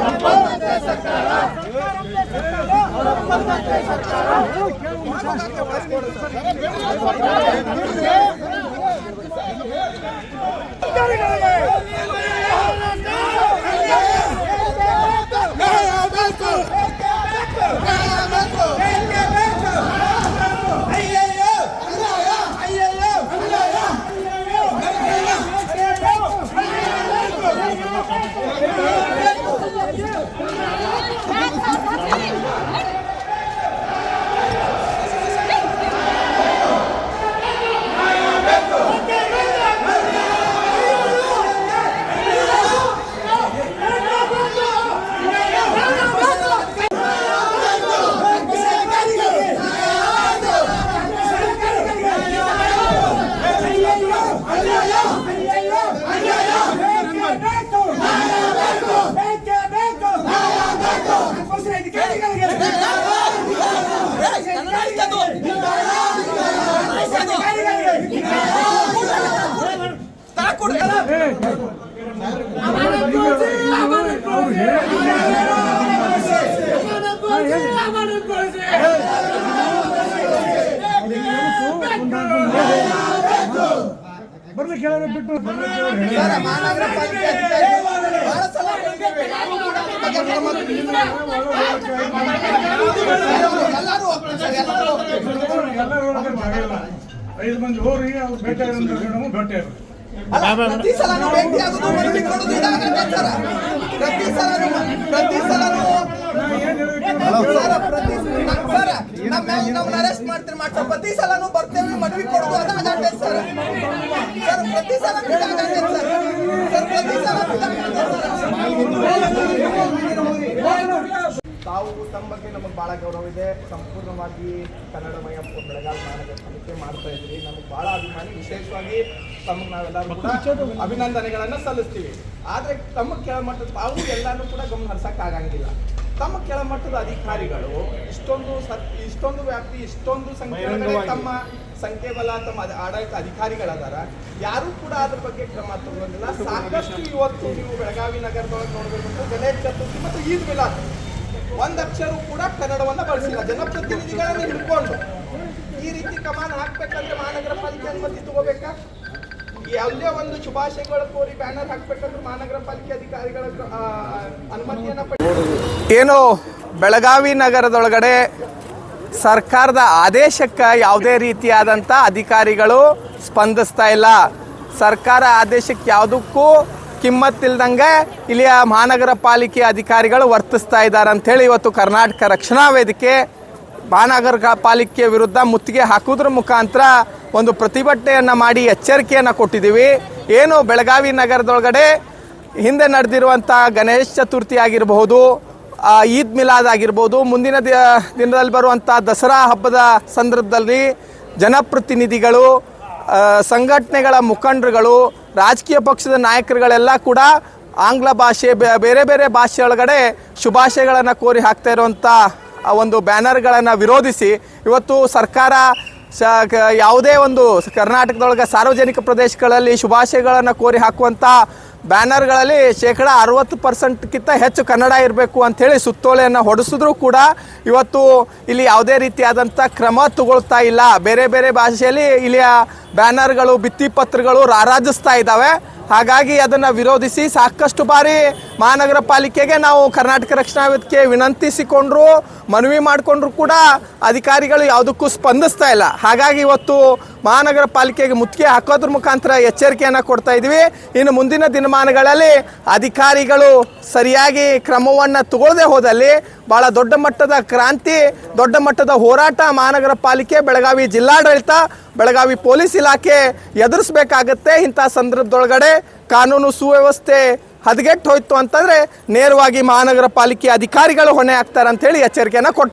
ಬರ್ಲಿಕ್ಕೆ ಬಿಟ್ಟು ಬರ್ಲಿಕ್ಕೆ ಬಿಟ್ಟು ಮಹಾನಗರ ಪಾಲಿಕೆ ಅಧಿಕಾರಿಗಳು ಬಹಳ ಸಲ ಕೂಡ ಅದ್ರ ಬಗ್ಗೆ ಕ್ರಮ ಎಲ್ಲರೂ ಸರ್, ಎಲ್ಲರೂ. ಐದು ಮಂದಿ ಹೋರಿ ಅವ್ರು ಭೇಟಿ ಆಗಿರೋ ಭೇಟಿ. ಅಲ್ಲ, ಪ್ರತಿ ಸಲ ಭೇಟಿ ಆಗುದು ಮನವಿ ಕೊಡುದು ಇದಾಗತ್ತೆ ಸರ್. ಪ್ರತಿ ಸಲನೂ ಪ್ರತಿ ಸಲನೂ ನಾ ಏನ್ ಹೇಳಿದ್ರು ಸರ್, ಪ್ರತಿ ನಮ್- ಸರ್, ನಮ್ಮ ನಮ್ಮನ್ನ ಅರೆಸ್ಟ್ ಮಾಡ್ತೀರಿ ಮಾಡ್ತಾರೆ. ಪ್ರತಿ ಸಲನೂ ಬರ್ತೇವೆ ಮನವಿ ಕೊಡೋದು ಅದಾಗತ್ತೆ ಸರ್. ತಾವು ತಮ್ಮ ಬಗ್ಗೆ ನಮಗೆ ಭಾಳ ಗೌರವ ಇದೆ. ಸಂಪೂರ್ಣವಾಗಿ ಕನ್ನಡಮಯ ಬೆಳಗಾವಿ ಮಹಾನಗರ ಸಮಿತಿ ಮಾಡ್ತಾ ಇದ್ರಿ ನಮಗೆ ಭಾಳ ಅಭಿಮಾನಿ. ವಿಶೇಷವಾಗಿ ತಮಗೆ ನಾವೆಲ್ಲರೂ ಕೂಡ ಅಭಿನಂದನೆಗಳನ್ನು ಸಲ್ಲಿಸ್ತೀವಿ. ಆದರೆ ತಮ್ಮ ಕೆಳಮಟ್ಟದ ತಾವು ಎಲ್ಲಾನು ಕೂಡ ಗಮನ ಆಗಂಗಿಲ್ಲ ತಮ್ಮ ಕೆಳಮಟ್ಟದ ಅಧಿಕಾರಿಗಳು ಇಷ್ಟೊಂದು ಸತ್ ಇಷ್ಟೊಂದು ವ್ಯಾಪ್ತಿ ಇಷ್ಟೊಂದು ಸಂಖ್ಯೆ ತಮ್ಮ ಸಂಖ್ಯೆ ಬಲ ತಮ್ಮ ಆಡಳಿತ ಅಧಿಕಾರಿಗಳದಾರ. ಯಾರು ಕೂಡ ಅದ್ರ ಬಗ್ಗೆ ಕ್ರಮ ತಗೊಂಡಿಲ್ಲ. ಸಾಕಷ್ಟು ಇವತ್ತು ನೀವು ಬೆಳಗಾವಿ ನಗರದೊಳಗೆ ನೋಡಬೇಕು ಗಣೇಶ್ ಚತುರ್ಥಿ ಮತ್ತು ಈದ್ ಮಿಲಾದ್. ಒಂದ್ ಅಕ್ಷರ ಕೂಡ ಕನ್ನಡವನ್ನ ಬಳಸಿಲ್ಲ. ಜನಪ್ರತಿನಿಧಿಗಳನ್ನ ಹಿಡ್ಕೊಂಡು ಈ ರೀತಿ ಕಮಾನ್ ಹಾಕ್ಬೇಕಂದ್ರೆ ಮಹಾನಗರ ಪಾಲಿಕೆ ಅನುಮತಿ ತಗೋಬೇಕಾ? ಯಾವುದೇ ಒಂದು ಶುಭಾಶಯಗಳ ಕೋರಿ ಬ್ಯಾನರ್ ಹಾಕ್ಬೇಕಂದ್ರೆ ಮಹಾನಗರ ಪಾಲಿಕೆ ಅಧಿಕಾರಿಗಳ ಅನುಮತಿಯನ್ನ ಏನು ಬೆಳಗಾವಿ ನಗರದೊಳಗಡೆ ಸರ್ಕಾರದ ಆದೇಶಕ್ಕೆ ಯಾವುದೇ ರೀತಿಯಾದಂಥ ಅಧಿಕಾರಿಗಳು ಸ್ಪಂದಿಸ್ತಾ ಇಲ್ಲ. ಸರ್ಕಾರ ಆದೇಶಕ್ಕೆ ಯಾವುದಕ್ಕೂ ಕಿಮ್ಮತ್ತಿಲ್ದಂಗೆ ಇಲ್ಲಿಯ ಮಹಾನಗರ ಪಾಲಿಕೆ ಅಧಿಕಾರಿಗಳು ವರ್ತಿಸ್ತಾ ಇದ್ದಾರೆ ಅಂಥೇಳಿ ಇವತ್ತು ಕರ್ನಾಟಕ ರಕ್ಷಣಾ ವೇದಿಕೆ ಮಹಾನಗರ ಪಾಲಿಕೆ ವಿರುದ್ಧ ಮುತ್ತಿಗೆ ಹಾಕುವುದ್ರ ಮುಖಾಂತರ ಒಂದು ಪ್ರತಿಭಟನೆಯನ್ನು ಮಾಡಿ ಎಚ್ಚರಿಕೆಯನ್ನು ಕೊಟ್ಟಿದ್ದೀವಿ. ಏನು ಬೆಳಗಾವಿ ನಗರದೊಳಗಡೆ ಹಿಂದೆ ನಡೆದಿರುವಂಥ ಗಣೇಶ ಚತುರ್ಥಿ ಆಗಿರಬಹುದು ಈದ್ ಮಿಲಾದ್ ಆಗಿರ್ಬೋದು, ಮುಂದಿನ ದಿನದಲ್ಲಿ ಬರುವಂಥ ದಸರಾ ಹಬ್ಬದ ಸಂದರ್ಭದಲ್ಲಿ ಜನಪ್ರತಿನಿಧಿಗಳು ಸಂಘಟನೆಗಳ ಮುಖಂಡರುಗಳು, ರಾಜಕೀಯ ಪಕ್ಷದ ನಾಯಕರುಗಳೆಲ್ಲ ಕೂಡ ಆಂಗ್ಲ ಭಾಷೆ ಬೇರೆ ಬೇರೆ ಭಾಷೆ ಒಳಗಡೆ ಶುಭಾಶಯಗಳನ್ನು ಕೋರಿ ಹಾಕ್ತಾ ಇರುವಂಥ ಒಂದು ಬ್ಯಾನರ್ಗಳನ್ನು ವಿರೋಧಿಸಿ ಇವತ್ತು ಸರ್ಕಾರ ಸ ಯಾವುದೇ ಒಂದು ಕರ್ನಾಟಕದೊಳಗೆ ಸಾರ್ವಜನಿಕ ಪ್ರದೇಶಗಳಲ್ಲಿ ಶುಭಾಶಯಗಳನ್ನು ಕೋರಿ ಹಾಕುವಂಥ ಬ್ಯಾನರ್ಗಳಲ್ಲಿ ಶೇಕಡ ಅರವತ್ತು ಪರ್ಸೆಂಟ್ಗಿಂತ ಹೆಚ್ಚು ಕನ್ನಡ ಇರಬೇಕು ಅಂಥೇಳಿ ಸುತ್ತೋಲೆಯನ್ನು ಹೊಡೆಸಿದ್ರೂ ಕೂಡ ಇವತ್ತು ಇಲ್ಲಿ ಯಾವುದೇ ರೀತಿಯಾದಂಥ ಕ್ರಮ ತಗೊಳ್ತಾ ಇಲ್ಲ. ಬೇರೆ ಬೇರೆ ಭಾಷೆಯಲ್ಲಿ ಇಲ್ಲಿಯ ಬ್ಯಾನರ್ಗಳು ಭಿತ್ತಿಪತ್ರಗಳು ರಾರಾಜಿಸ್ತಾ ಇದ್ದಾವೆ ಹಾಗಾಗಿ ಅದನ್ನು ವಿರೋಧಿಸಿ ಸಾಕಷ್ಟು ಬಾರಿ ಮಹಾನಗರ ಪಾಲಿಕೆಗೆ ನಾವು ಕರ್ನಾಟಕ ರಕ್ಷಣಾ ವೇದಿಕೆ ವಿನಂತಿಸಿಕೊಂಡ್ರು, ಮನವಿ ಮಾಡಿಕೊಂಡ್ರು ಕೂಡ ಅಧಿಕಾರಿಗಳು ಯಾವುದಕ್ಕೂ ಸ್ಪಂದಿಸ್ತಾ ಇಲ್ಲ. ಹಾಗಾಗಿ ಇವತ್ತು ಮಹಾನಗರ ಪಾಲಿಕೆಗೆ ಮುತ್ತಿಗೆ ಹಾಕೋದ್ರ ಮುಖಾಂತರ ಎಚ್ಚರಿಕೆಯನ್ನು ಕೊಡ್ತಾ ಇದ್ದೀವಿ ಇನ್ನು ಮುಂದಿನ ದಿನಮಾನಗಳಲ್ಲಿ ಅಧಿಕಾರಿಗಳು ಸರಿಯಾಗಿ ಕ್ರಮವನ್ನು ತಗೊಳ್ಳದೆ ಹೋದಲ್ಲಿ ಭಾಳ ದೊಡ್ಡ ಮಟ್ಟದ ಕ್ರಾಂತಿ, ದೊಡ್ಡ ಮಟ್ಟದ ಹೋರಾಟ ಮಹಾನಗರ ಪಾಲಿಕೆ, ಬೆಳಗಾವಿ ಜಿಲ್ಲಾಡಳಿತ, ಬೆಳಗಾವಿ ಪೊಲೀಸ್ ಇಲಾಖೆ ಎದುರಿಸಬೇಕಾಗತ್ತೆ. ಇಂಥ ಸಂದರ್ಭದೊಳಗಡೆ ಕಾನೂನು ಸುವ್ಯವಸ್ಥೆ ಹದಗೆಟ್ಟು ಹೋಯ್ತು ಅಂತಂದ್ರೆ ನೇರವಾಗಿ ಮಹಾನಗರ ಪಾಲಿಕೆ ಅಧಿಕಾರಿಗಳು ಹೊಣೆ ಆಗ್ತಾರೆ ಅಂತೇಳಿ ಎಚ್ಚರಿಕೆಯನ್ನು ಕೊಟ್ಟು